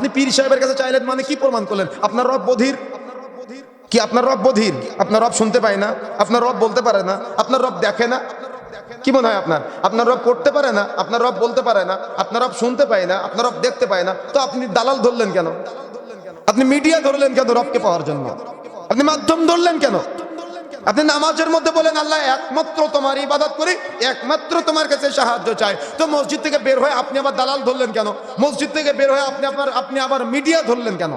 আপনি পীর সাহেবের কাছে চাইলেন মানে কি প্রমাণ করলেন? আপনার রব বধির। কি আপনার রব বধির? আপনার রব শুনতে পায় না। আপনার রব বলতে পারে না। আপনার রব দেখে না। কি মনে হয় আপনার? আপনার রব পড়তে পারে না। আপনার রব বলতে পারে না। আপনার রব শুনতে পায় না। আপনার রব দেখতে পায় না। তো আপনি দালাল ধরলেন কেন? আপনি মিডিয়া ধরলেন কেন রবকে পাওয়ার জন্য? আপনি মাধ্যম ধরলেন কেন? আপনি নামাজের মধ্যে বলেন, আল্লাহ, একমাত্র তোমার ইবাদত করি, একমাত্র তোমার কাছে সাহায্য চাই। তো মসজিদ থেকে বের হয়ে আপনি আবার দালাল ধরলেন কেন? মসজিদ থেকে বের হয়ে আপনি আপনার আপনি আবার মিডিয়া ধরলেন কেন?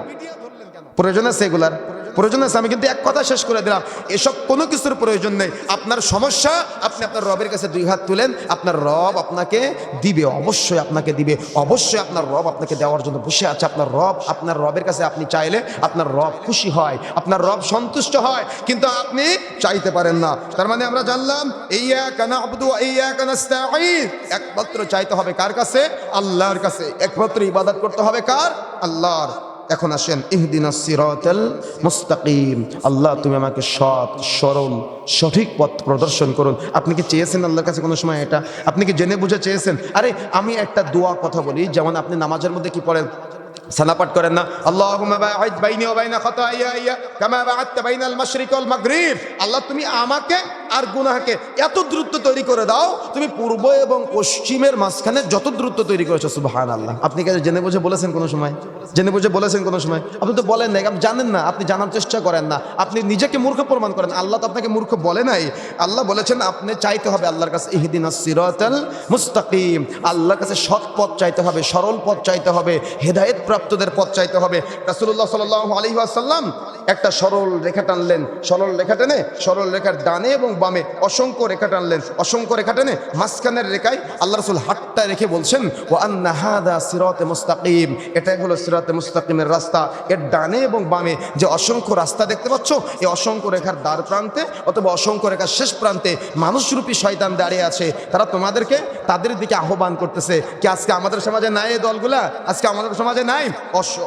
প্রয়োজন আছে এগুলার? প্রয়োজন আছে, আমি কিন্তু এক কথা শেষ করে দিলাম। এসব কোনো কিছুর প্রয়োজন নেই। আপনার সমস্যা, আপনি আপনার রবের কাছে দুই হাত তুলেন, আপনার রব আপনাকে দিবে, অবশ্যই আপনাকে দিবে, অবশ্যই আপনার রব আপনাকে দেওয়ার জন্য বসে আছে। আপনার রব, আপনার রবের কাছে আপনি চাইলে আপনার রব খুশি হয়, আপনার রব সন্তুষ্ট হয়, কিন্তু আপনি চাইতে পারেন না। তার মানে আমরা জানলাম এই কানা একমাত্র চাইতে হবে কার কাছে? আল্লাহর কাছে। একমাত্র ইবাদত করতে হবে কার? আল্লাহর। এখন আসেন, ইহদিন সিরাতাল মুস্তাকিম। আল্লাহ, তুমি আমাকে সৎ, সরল, সঠিক পথ প্রদর্শন করুন। আপনি কি চেয়েছেন আল্লাহর কাছে কোনো সময় এটা? আপনি কি জেনে বুঝে চেয়েছেন? আরে, আমি একটা দোয়া কথা বলি, যেমন আপনি নামাজের মধ্যে কি পড়েন? পাঠ করেন না? আল্লাহুম্মা বাইনি ওয়া বাইনা খাতায়ায়া, কামা বা'adta বাইনাল মাশরিক ওয়াল মাগরিব। আল্লাহ, তুমি আমাকে আর গুনাহকে এত দ্রুত তৈরি করে দাও, তুমি পূর্ব এবং পশ্চিমের মাঝখানে যত দ্রুত তৈরি করেছ, সুবহানাল্লাহ। আপনি কাছে জেনে বুঝে বলেছেন কোনো সময়? জেনে বুঝে বলেছেন কোনো সময়? আপনি তো বলেন নাই, আপনি জানেন না, আপনি জানার চেষ্টা করেন না। আপনি নিজেকে মূর্খ প্রমাণ করেন। আল্লাহ তো আপনাকে মূর্খ বলে নাই। আল্লাহ বলেছেন, আপনি চাইতে হবে আল্লাহর কাছে ইহদিন সিরাতাল মুস্তাকিম। আল্লাহর কাছে সৎ পথ চাইতে হবে, সরল পথ চাইতে হবে, হেদায়েত প্রাপ্তদের পথ চাইতে হবে। রাসূলুল্লাহ সাল্লাল্লাহু আলাইহি ওয়াসাল্লাম একটা সরল রেখা টানলেন। সরল রেখা টেনে, সরল রেখার ডানে এবং বামে অসংখ্য রেখা টানলেন, অসংখ্য রেখা টেনে মাঝখানের রেখায় আল্লাহ রসুল হাতটা রেখে বলছেন ও আন্না হাদা সিরতে মুস্তাকিম। এটাই হলো সিরতে মুস্তাকিমের রাস্তা। এর ডানে এবং বামে যে অসংখ্য রাস্তা দেখতে পাচ্ছ, এই অসংখ্য রেখার দ্বার প্রান্তে অথবা অসংখ্য রেখার শেষ প্রান্তে মানুষরূপী শয়তান দাঁড়িয়ে আছে। তারা তোমাদেরকে তাদের দিকে আহ্বান করতেছে কি আজকে আমাদের সমাজে নাই এই দলগুলা? আজকে আমাদের সমাজে নাই?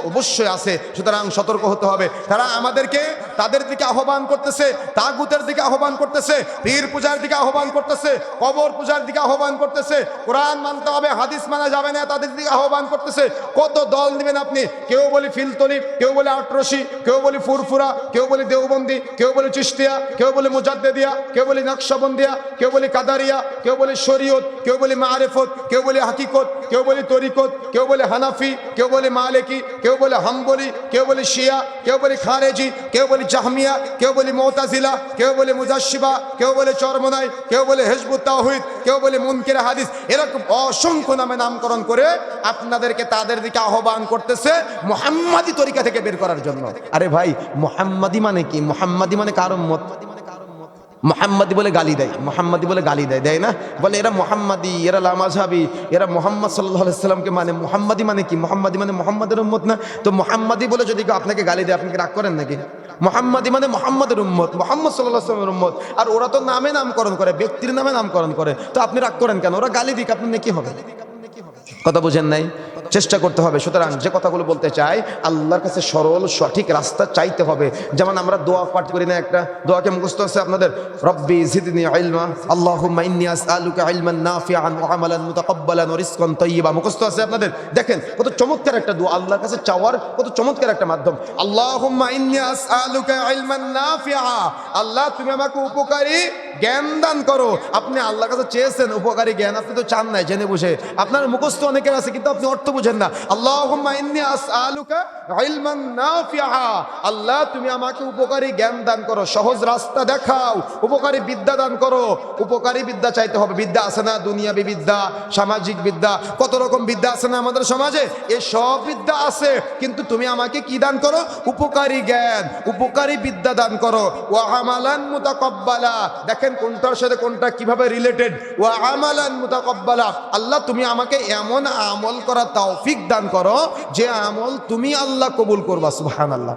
অবশ্যই আছে। সুতরাং সতর্ক হতে হবে। তারা আমাদেরকে তাদের দিকে আহ্বান করতেছে, তাগুতের দিকে আহ্বান করতেছে। পীর পূজার দিকে আহ্বান করতেছে কবর পূজার দিকে আহ্বান করতেছে কোরআন মানতে হবে হাদিস মানা যাবে না তাদের দিকে আহ্বান করতেছে কত দল নেবেন আপনি কেউ বলি ফিলতলি কেউ বলে আটরশি কেউ বলি ফুরফুরা কেউ বলি দেওবন্দি কেউ বলি চিস্তিয়া কেউ বলি মুজাদ্দেদিয়া কেউ বলি নকশবন্দিয়া কেউ বলি কাদারিয়া কেউ বলি শরীয়ত কেউ বলি মারেফত কেউ বলি হাকিকত কেউ বলি তরিকত কেউ বলে হানাফি কেউ বলে মালিকি কেউ বলে হাম্বলি কেউ বলে শিয়া কেউ বলে খারেজি কেউ বলে জাহমিয়া কেউ বলে মোতাজিলা কেউ বলে মুজাশিবা কেউ বলে চরমনাই কেউ বলে হেজবুত তাহিদ কেউ বলে মুনকির হাদিস, এরকম অসংখ্য নামে নামকরণ করে আপনাদেরকে তাদের দিকে আহ্বান করতেছে মোহাম্মাদি তরিকা থেকে বের করার জন্য। আরে ভাই, মোহাম্মাদি মানে কি? মোহাম্মাদি মানে কারও উম্মত? মোহাম্মদি বলে গালি দেয়, মোহাম্মদি বলে গালি দেয় দেয় না? বলে, এরা মোহাম্মদি, এরা লামাঝাবি এরা মোহাম্মদ সাল্লাহ সাল্লামকে মানে মোহাম্মদি মানে কি? মোহাম্মদি মানে মোহাম্মদের উম্মত না? তো মোহাম্মদি বলে যদি কেউ আপনাকে গালি দেয়, আপনি রাগ করেন নাকি? মোহাম্মদি মানে মোহাম্মদের উম্মত, মোহাম্মদ সাল্লাহ সাল্লামের উম্মত। আর ওরা তো নামে নামকরণ করে, ব্যক্তির নামে নামকরণ করে। তো আপনি রাগ করেন কেন? ওরা গালি দিক আপনি কি হবে? কথা বুঝেন নাই? চেষ্টা করতে হবে। সুতরাং যে কথাগুলো বলতে চাই, আল্লাহর কাছে সরল, সঠিক রাস্তা চাইতে হবে। যেমন আমরা দোয়া পাঠ করি না একটা, দোয়াকে মুখস্থ আছে আপনাদের? রব্বি জিদনি ইলমা, আল্লাহুম্মা ইন্নী আসআলুকা ইলমান নাফিআন ওয়া আমালান মুতাকাব্বালান ওয়া রিজকান তাইয়্যিবা মুখস্থ আছে আপনাদের? দেখেন, কত চমৎকার একটা দোয়া, আল্লাহর কাছে চাওয়ার কত চমৎকার একটা মাধ্যম। আল্লাহুম্মা ইন্নী আসআলুকা ইলমান নাফিআ, আল্লাহ তুমি আমাকে উপকারী জ্ঞান দান করো। আপনি আল্লাহর কাছে চেয়েছেন, উপকারী জ্ঞান আপনি তো চান নাই, জেনে বুঝে। আপনার মুখস্থ অনেকের আছে, কিন্তু আপনি অর্থ বুঝেন না। নাফিআ। আল্লাহ, তুমি আমাকে উপকারী জ্ঞান দান করো, সহজ রাস্তা দেখাও, উপকারী বিদ্যা দান করো। উপকারী বিদ্যা চাইতে হবে। বিদ্যা আছে না দুনিয়াবী বিদ্যা, সামাজিক বিদ্যা, কত রকম বিদ্যা আছে না আমাদের সমাজে? এই সব বিদ্যা আছে, কিন্তু তুমি আমাকে কি দান করো? উপকারী জ্ঞান, উপকারী বিদ্যা দান করো। ওয়া আমালান মুতাকাব্বালা। দেখেন কোনটার সাথে কোনটা কীভাবে রিলেটেড ওয়া আমালান মুতাকাব্বালা। আল্লাহ, তুমি আমাকে এমন আমল করা তৌফিক দান করো যে আমল তুমি আল্লাহ কবুল করবা সুবহানাল্লাহ।